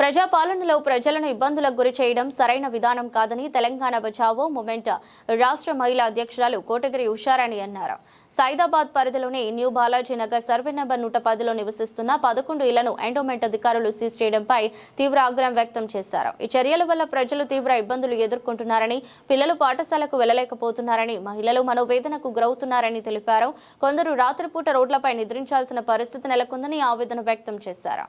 ప్రజాపాలనలో ప్రజలను ఇబ్బందులకు గురి చేయడం సరైన విధానం కాదని తెలంగాణ బచావో మూమెంట్ రాష్ట్ర మహిళా అధ్యక్షురాలు కోటగిరి ఉషారాణి అన్నారు. సైదాబాద్ పరిధిలోని new Balaji Nagar survey number నూట పదిలో నివసిస్తున్న పదకొండు ఇళ్ళను ఎండోమెంట్ అధికారులు సీజ్ చేయడంపై తీవ్ర ఆగ్రహం వ్యక్తం చేశారు. ఈ చర్యల వల్ల ప్రజలు తీవ్ర ఇబ్బందులు ఎదుర్కొంటున్నారని పిల్లలు పాఠశాలకు వెళ్ళలేకపోతున్నారని మహిళలు మనోవేదనకు గురవుతున్నారని తెలిపారు. కొందరు రాత్రిపూట రోడ్లపై నిద్రించాల్సిన పరిస్థితి నెలకొందని ఆవేదన వ్యక్తం చేశారు.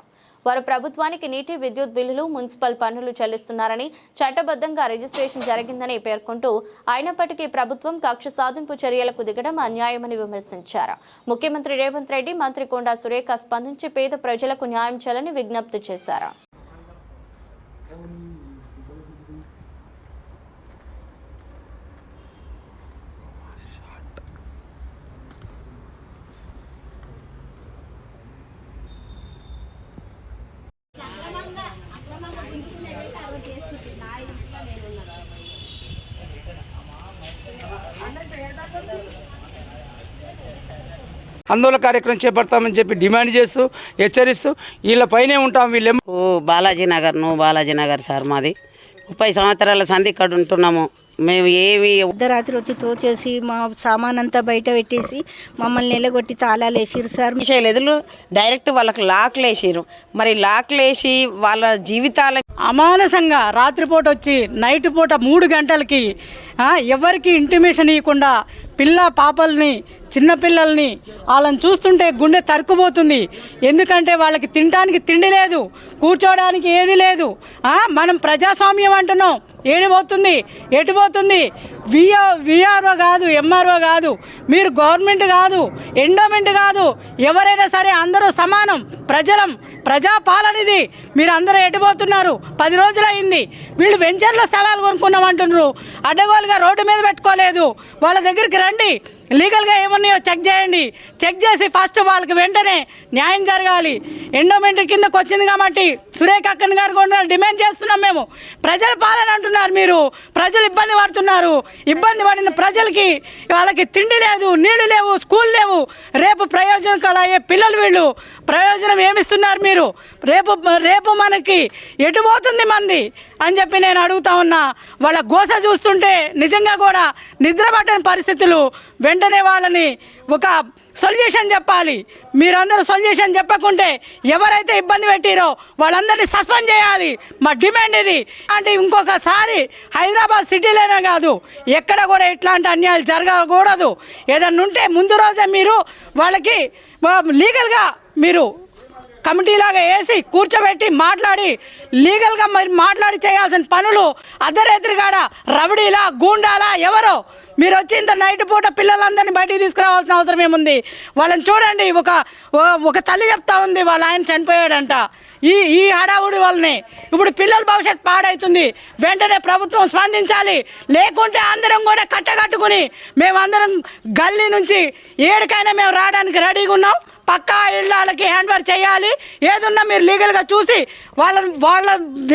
వారు ప్రభుత్వానికి నీటి విద్యుత్ బిల్లులు మున్సిపల్ పన్నులు చెల్లిస్తున్నారని చట్టబద్ధంగా రిజిస్ట్రేషన్ జరిగిందని పేర్కొంటూ అయినప్పటికీ ప్రభుత్వం కక్ష సాధింపు చర్యలకు దిగడం అన్యాయమని విమర్శించారు. ముఖ్యమంత్రి రేవంత్ రెడ్డి మంత్రి కొండా సురేఖ స్పందించి పేద ప్రజలకు న్యాయం చేయాలని విజ్ఞప్తి చేశారు. ఆందోళన కార్యక్రమం చేపడతామని చెప్పి డిమాండ్ చేస్తూ హెచ్చరిస్తూ వీళ్ళ పైనే ఉంటాం వీళ్ళేమో ఓ బాలాజీ నగర్ను బాలాజీ నగర్ సార్ మాది. ముప్పై సంవత్సరాల సంధి ఇక్కడ ఉంటున్నాము. మేము ఏమి అర్ధరాత్రి వచ్చి తోచేసి మా సామాన్ అంతా బయట పెట్టేసి మమ్మల్ని నిలగొట్టి తాళాలు వేసిరు సార్. చేయలేదు డైరెక్ట్ వాళ్ళకి లాక్లు వేసిరు మరి లాక్లు వేసి వాళ్ళ జీవితాల అమానసంగా రాత్రిపూట వచ్చి నైట్ పూట మూడు గంటలకి ఎవరికి ఇంటిమేషన్ ఇవ్వకుండా పిల్ల పాపల్ని చిన్నపిల్లల్ని వాళ్ళని చూస్తుంటే గుండె తరుక్కుపోతుంది. ఎందుకంటే వాళ్ళకి తినడానికి తిండి లేదు కూర్చోవడానికి ఏది లేదు. మనం ప్రజాస్వామ్యం అంటున్నాం. ఏడిపోతుంది ఎటుపోతుంది విఆ విఆర్ఓ కాదు ఎంఆర్ఓ కాదు. మీరు గవర్నమెంట్ కాదు ఎండోమెంట్ కాదు. ఎవరైనా సరే అందరూ సమానం. ప్రజలం ప్రజాపాలనిది. మీరు అందరూ ఎటుపోతున్నారు పది రోజులు అయింది వీళ్ళు వెంచర్లో స్థలాలు కొనుక్కున్నాం అంటున్నారు అడ్డగోలుగా రోడ్డు మీద పెట్టుకోలేదు. వాళ్ళ దగ్గరికి రండి. లీగల్గా ఏమున్నాయో చెక్ చేయండి. చెక్ చేసి ఫస్ట్ వాళ్ళకి వెంటనే న్యాయం జరగాలి. ఎండోమెంట్ కిందకు వచ్చింది కాబట్టి సురేఖ అక్కన్ గారు కూడా డిమాండ్ చేస్తున్నాం మేము. ప్రజల పాలన అంటున్నారు మీరు. ప్రజలు ఇబ్బంది పడుతున్నారు. ఇబ్బంది పడిన ప్రజలకి వాళ్ళకి తిండి లేదు నీళ్ళు లేవు స్కూల్ లేవు. రేపు ప్రయోజనకాలు అయ్యే పిల్లలు వీళ్ళు. ప్రయోజనం ఏమిస్తున్నారు మీరు? రేపు రేపు మనకి ఎటు పోతుంది మంది? అని చెప్పి నేను అడుగుతా ఉన్నా. వాళ్ళ గోస చూస్తుంటే నిజంగా కూడా నిద్రపట్టని పరిస్థితులు వెంట వెంటనే వాళ్ళని ఒక సొల్యూషన్ చెప్పాలి. మీరందరూ సొల్యూషన్ చెప్పకుంటే ఎవరైతే ఇబ్బంది పెట్టిరో వాళ్ళందరినీ సస్పెండ్ చేయాలి. మా డిమాండ్ ఇది. అంటే ఇంకొకసారి హైదరాబాద్ సిటీలోనే కాదు ఎక్కడ కూడా ఇట్లాంటి అన్యాయాలు జరగకూడదు. ఏదన్నా ఉంటే ముందు రోజే మీరు వాళ్ళకి లీగల్గా మీరు కమిటీలాగా వేసి కూర్చోబెట్టి మాట్లాడి లీగల్గా మరి మాట్లాడి చేయాల్సిన పనులు అర్ధరాత్రిగాడ రవిడీలా గూండాలా ఎవరో. మీరు వచ్చి ఇంత నైట్ పూట పిల్లలందరినీ బయటికి తీసుకురావాల్సిన అవసరం ఏముంది? వాళ్ళని చూడండి ఒక ఒక తల్లి చెప్తా ఉంది వాళ్ళ ఆయన చనిపోయాడంట. ఈ ఈ హడావుడి వల్లనే. ఇప్పుడు పిల్లల భవిష్యత్ పాడవుతుంది వెంటనే ప్రభుత్వం స్పందించాలి. లేకుంటే అందరం కూడా కట్టగట్టుకుని మేమందరం గల్లీ నుంచి ఏడికైనా మేము రావడానికి రెడీగా ఉన్నాం. పక్కా ఇళ్ళకి హ్యాండ్ ఓవర్ చేయాలి. ఏదున్నా మీరు లీగల్గా చూసి వాళ్ళ వాళ్ళ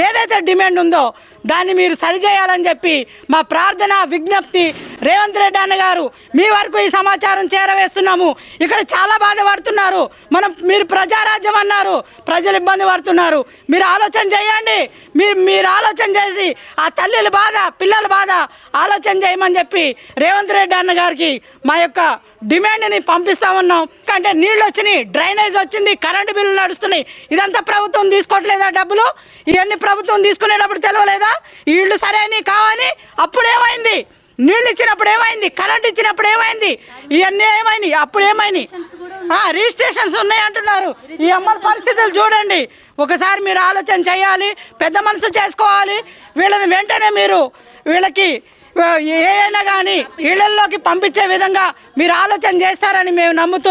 ఏదైతే డిమాండ్ ఉందో దాన్ని మీరు సరిచేయాలని చెప్పి మా ప్రార్థన విజ్ఞప్తి రేవంత్ రెడ్డి అన్న గారు మీ వరకు ఈ సమాచారం చేరవేస్తున్నాము. ఇక్కడ చాలా బాధపడుతున్నారు. మనం మీరు ప్రజారాజ్యం అన్నారు. ప్రజలు ఇబ్బంది పడుతున్నారు. మీరు ఆలోచన చేయండి. మీరు మీరు ఆలోచన చేసి ఆ తల్లిల బాధ పిల్లల బాధ ఆలోచన చేయమని చెప్పి రేవంత్ రెడ్డి అన్న గారికి మా యొక్క డిమాండ్ని పంపిస్తా ఉన్నాం. అంటే నీళ్ళు వచ్చినాయి డ్రైనేజ్ వచ్చింది కరెంటు బిల్లు నడుస్తున్నాయి. ఇదంతా ప్రభుత్వం తీసుకోవట్లేదా డబ్బులు? ఇవన్నీ ప్రభుత్వం తీసుకునేటప్పుడు తెలియలేదా ఈ ఇళ్ళు సరైనవి కావని అప్పుడేమైంది? నీళ్ళు ఇచ్చినప్పుడు ఏమైంది? కరెంట్ ఇచ్చినప్పుడు ఏమైంది? ఇవన్నీ ఏమైనాయి? అప్పుడు ఏమైనాయి? రిజిస్ట్రేషన్స్ ఉన్నాయి అంటున్నారు. ఈ అమ్మల పరిస్థితులు చూడండి. ఒకసారి మీరు ఆలోచన చేయాలి. పెద్ద మనసు చేసుకోవాలి. వీళ్ళని వెంటనే మీరు వీళ్ళకి ఏ అయినా కానీ ఇళ్ళలోకి పంపించే విధంగా మీరు ఆలోచన చేస్తారని మేము నమ్ముతూ